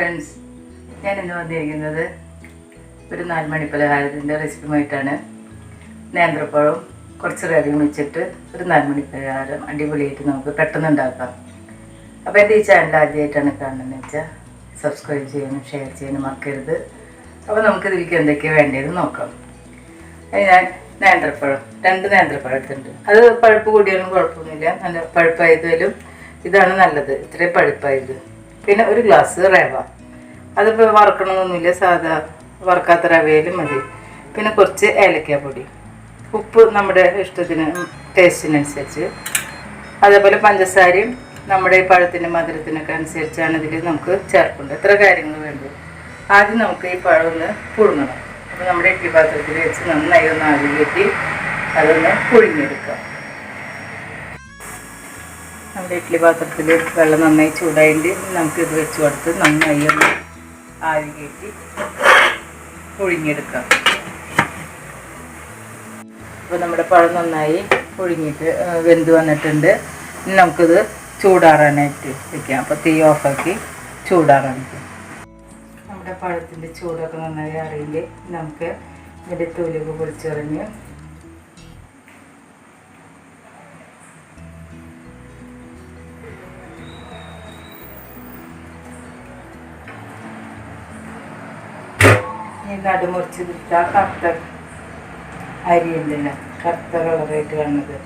Friends ഞാൻ ഇന്ന് വന്നിരിക്കുന്നത് ഒരു നാല് മണി പലഹാരത്തിന്റെ റെസിപ്പിയുമായിട്ടാണ് നേന്ത്രപ്പഴവും കുറച്ച് കറിയും വെച്ചിട്ട് ഒരു നാല് മണി പലഹാരം അടിപൊളിയായിട്ട് നമുക്ക് പെട്ടെന്ന് ഉണ്ടാക്കാം അപ്പോൾ എന്റെ ഈ ചാനൽ ആദ്യമായിട്ടാണ് കാണുന്നതെന്ന് വെച്ചാൽ സബ്സ്ക്രൈബ് ചെയ്യാനും ഷെയർ ചെയ്യാനും മറക്കരുത്. അപ്പോൾ നമുക്ക് ഇതിലേക്ക് എന്തൊക്കെയാണ് വേണ്ടതെന്ന് നോക്കാം. അത് ഞാൻ നേന്ത്രപ്പഴം രണ്ട് നേന്ത്രപ്പഴത്തുണ്ട് അത് പഴുപ്പ് കൂടിയാലും കുഴപ്പമൊന്നുമില്ല. നല്ല പഴുപ്പായതിലും ഇതാണ് നല്ലത്. ഇത്രയും പഴുപ്പായത്. പിന്നെ ഒരു ഗ്ലാസ് റവ. അതിപ്പോൾ വറക്കണമെന്നൊന്നുമില്ല സാധാ വറക്കാത്ത റവയിലും മതി. പിന്നെ കുറച്ച് ഏലക്കാപ്പൊടി ഉപ്പ് നമ്മുടെ ഇഷ്ടത്തിന് ടേസ്റ്റിനനുസരിച്ച് അതേപോലെ പഞ്ചസാരയും നമ്മുടെ ഈ പഴത്തിന്റെ മധുരത്തിനൊക്കെ അനുസരിച്ചാണ് ഇതിൽ നമുക്ക് ചേർക്കേണ്ടത് എത്ര കാര്യങ്ങൾ വേണ്ടത് ആദ്യം നമുക്ക് ഈ പഴം ഒന്ന് പുഴുങ്ങണം. അപ്പോൾ നമ്മുടെ ഇഡ്ഡി പാത്രത്തിൽ വെച്ച് നന്നായി ഒന്ന് ആവി കയറ്റി അതൊന്ന് പുഴുങ്ങിയെടുക്കാം. നമ്മുടെ ഇഡ്ഡലി പാത്രത്തിൽ വെള്ളം നന്നായി ചൂടായിട്ട് നമുക്ക് ഇത് വെച്ച് കൊടുത്ത് നന്നായി ഒന്ന് ആവി കയറ്റി പുഴുങ്ങിയെടുക്കാം. അപ്പോൾ നമ്മുടെ പഴം നന്നായി പുഴുങ്ങിയിട്ട് വെന്ത് വന്നിട്ടുണ്ട്. ഇനി നമുക്കിത് ചൂടാറാനായിട്ട് വെക്കാം. അപ്പോൾ തീ ഓഫാക്കി ചൂടാറാൻ നമ്മുടെ പഴത്തിന്റെ ചൂടൊക്കെ നന്നായി അറിയില്ലേ നമുക്ക് ഇതിന്റെ തൊലിയൊക്കെ പൊളിച്ചെറിഞ്ഞ് ഈ നടുമുറിച്ച് വിട്ട കറുത്ത അരി ഉണ്ടല്ലോ കറുത്ത കളറായിട്ട് കാണുന്നത്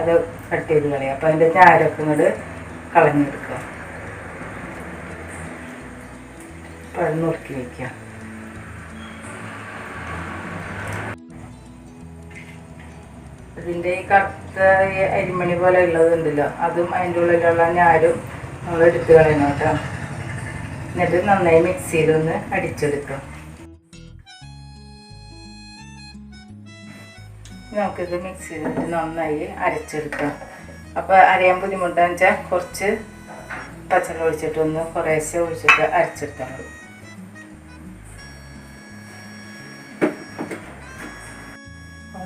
അത് കട്ട് ചെയ്ത് കളയാം. അപ്പം അതിന്റെ ചാരൊക്കെ ഇങ്ങോട്ട് കളഞ്ഞെടുക്കുക പഴം നുറുക്കി വയ്ക്കാം ഇതിന്റെ ഈ കറുത്ത ഈ അരിമണി പോലെ ഉള്ളതുണ്ടല്ലോ അതും അതിന്റെ ഉള്ളിലുള്ള ഞാരും നമ്മൾ എടുത്ത് കളയണം കേട്ടോ. എന്നിട്ട് നന്നായി മിക്സിയിലൊന്ന് അടിച്ചെടുക്കാം. നമുക്കിത് മിക്സിയിലിട്ട് നന്നായി അരച്ചെടുക്കാം. അപ്പോൾ അരയാൻ ബുദ്ധിമുട്ടാന്ന് വെച്ചാൽ കുറച്ച് പച്ചവെള്ളം ഒഴിച്ചിട്ടൊന്ന് കുറേശ്ശെ ഒഴിച്ചിട്ട് അരച്ചെടുത്താൽ മതി.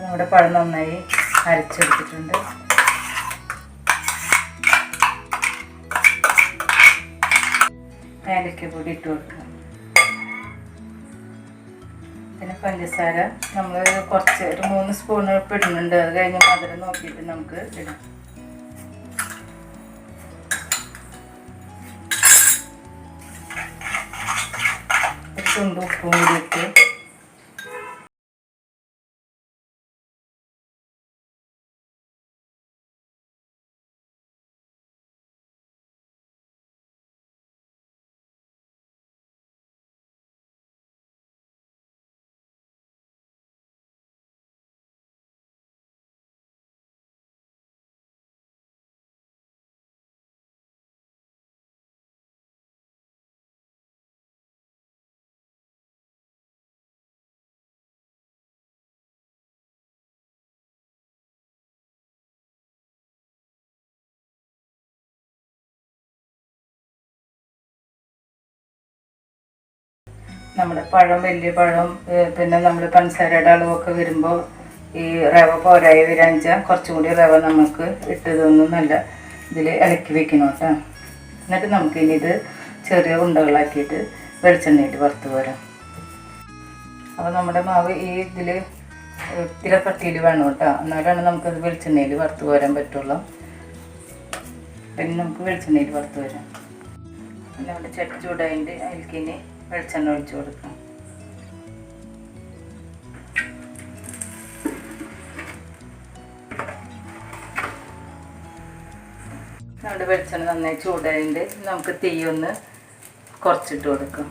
നമ്മുടെ പഴം നന്നായി അരച്ചെടുത്തിട്ടുണ്ട്. ഏലക്കപ്പൊടി ഇട്ട് കൊടുക്കാം. പിന്നെ പഞ്ചസാര നമ്മൾ കുറച്ച് ഒരു മൂന്ന് സ്പൂൺ ഇടുന്നുണ്ട്. അത് കഴിഞ്ഞ് മധുരം നോക്കിയിട്ട് നമുക്ക് ഇടാം. തുണ്ട് ഉപ്പും കൂടി ഇട്ട് നമ്മുടെ പഴം വലിയ പഴം പിന്നെ നമ്മൾ പഞ്ചസാരയുടെ അളവൊക്കെ വരുമ്പോൾ ഈ റവ പോരായി വരാൻ വെച്ചാൽ കുറച്ചും കൂടി റവ നമുക്ക് ഇട്ടതൊന്നും നല്ല ഇതിൽ ഇളക്കി വെക്കണം കേട്ടോ. എന്നിട്ട് നമുക്ക് ഇനി ഇത് ചെറിയ ഉണ്ടകളാക്കിയിട്ട് വെളിച്ചെണ്ണയിട്ട് വറുത്ത് പോരാം. അപ്പോൾ നമ്മുടെ മാവ് ഈ ഇതിൽ ഇത്തിരി കട്ടിയിൽ വേണം കേട്ടോ. എന്നാലാണ് നമുക്കത് വെളിച്ചെണ്ണയിൽ വറുത്ത് പോരാൻ പറ്റുള്ളൂ. പിന്നെ നമുക്ക് വെളിച്ചെണ്ണയിൽ വറുത്ത് വരാം നമ്മുടെ ചട്ടി ചൂടായിട്ട് അതിൽക്കിനി വെളിച്ചെണ്ണ ഒഴിച്ചു കൊടുക്കാം. നമ്മുടെ വെളിച്ചെണ്ണ നന്നായി ചൂടായിട്ട് നമുക്ക് തീ ഒന്ന് കുറച്ചിട്ട് കൊടുക്കാം.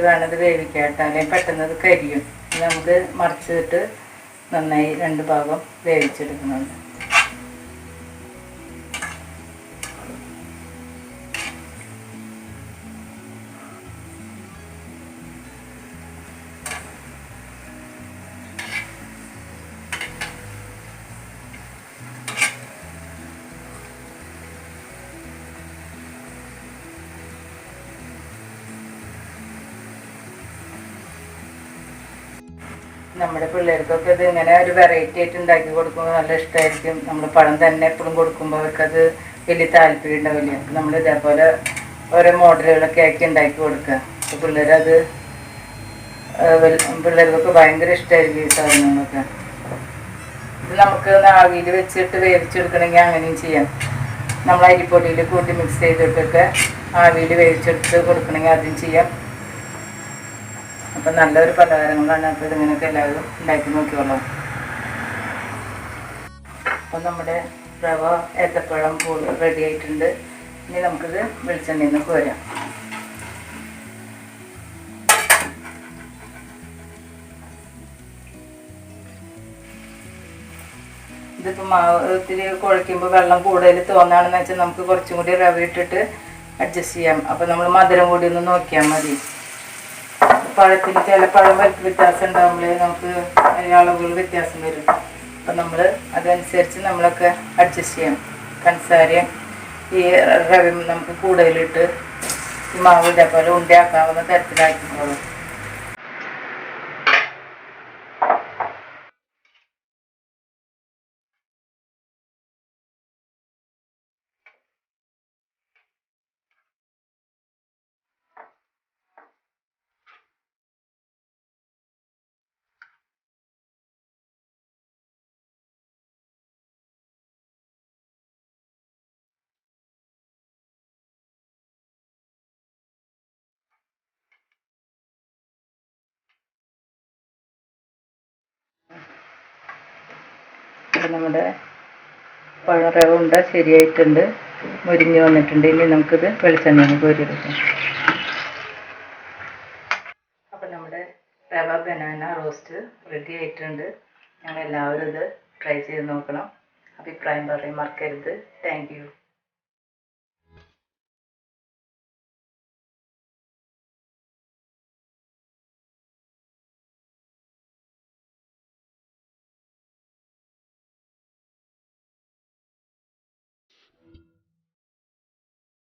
വേണത് വേവിക്കാട്ടോ. അല്ലെങ്കിൽ പെട്ടെന്ന് അത് കരിയും. നമുക്ക് മറിച്ചിട്ട് നന്നായി രണ്ട് ഭാഗം വേവിച്ചെടുക്കുന്നുണ്ട്. നമ്മുടെ പിള്ളേർക്കൊക്കെ ഇത് ഇങ്ങനെ ഒരു വെറൈറ്റി ആയിട്ട് ഉണ്ടാക്കി കൊടുക്കുമ്പോൾ നല്ല ഇഷ്ടമായിരിക്കും നമ്മൾ പഴം തന്നെ എപ്പോഴും കൊടുക്കുമ്പോൾ അവർക്കത് വലിയ താല്പര്യം ഉണ്ടാവില്ല? അപ്പം നമ്മൾ ഇതേപോലെ ഓരോ മോഡലുകളൊക്കെ ആക്കി ഉണ്ടാക്കി കൊടുക്കുക. അപ്പോൾ പിള്ളേരത് പിള്ളേർക്കൊക്കെ ഭയങ്കര ഇഷ്ടമായിരിക്കും ഈ സാധനങ്ങളൊക്കെ. ഇത് നമുക്ക് ആവിയിൽ വെച്ചിട്ട് വേവിച്ചെടുക്കണമെങ്കിൽ അങ്ങനെയും ചെയ്യാം. നമ്മൾ അരിപ്പൊടിയിൽ കൂട്ടി മിക്സ് ചെയ്തിട്ടൊക്കെ ആവിയിൽ വേവിച്ചെടുത്ത് കൊടുക്കണമെങ്കിൽ അതും ചെയ്യാം. അപ്പം നല്ലൊരു പലഹാരങ്ങളാണ്. അപ്പോൾ ഇതിങ്ങനെയൊക്കെ എല്ലാവരും ഉണ്ടാക്കി നോക്കിയോളാം അപ്പം നമ്മുടെ റവ ഏത്തപ്പഴം റെഡി ആയിട്ടുണ്ട്. ഇനി നമുക്കിത് വെളിച്ചെണ്ണയിൽ നിന്ന് കോരാം. ഇതിപ്പോൾ മാവ് ഇത്തിരി കുഴയ്ക്കുമ്പോൾ വെള്ളം കൂടുതൽ തോന്നുകയാണെന്ന് വെച്ചാൽ നമുക്ക് കുറച്ചും കൂടി റവ ഇട്ടിട്ട് അഡ്ജസ്റ്റ് ചെയ്യാം. അപ്പോൾ നമ്മൾ മധുരം കൂടി ഒന്ന് നോക്കിയാൽ മതി. പഴത്തിന് ചില പഴം വ്യത്യാസം ഉണ്ടാകുമ്പോൾ നമുക്ക് അളവുകൾ വ്യത്യാസം വരും. അപ്പം നമ്മൾ അതനുസരിച്ച് നമ്മളൊക്കെ അഡ്ജസ്റ്റ് ചെയ്യണം. പഞ്ചസാരയും ഈ റവയും നമുക്ക് കൂടുതലിട്ട് ഈ മാവ് ഇതേപോലെ ഉണ്ടയാക്കാവുന്ന തരത്തിലാക്കിക്കോളും. അപ്പം നമ്മുടെ പഴറവ ഉണ്ട ശരിയായിട്ടുണ്ട്. മുരിഞ്ഞ് വന്നിട്ടുണ്ട്. ഇനി നമുക്കിത് വെളിച്ചെണ്ണയിൽ കോരിയെടുക്കാം. അപ്പം നമ്മുടെ റവ ബനാന റോസ്റ്റ് റെഡി ആയിട്ടുണ്ട്. ഞങ്ങൾ എല്ലാവരും ഇത് ട്രൈ ചെയ്ത് നോക്കണം. അഭിപ്രായം പറയാൻ മറക്കരുത്. താങ്ക്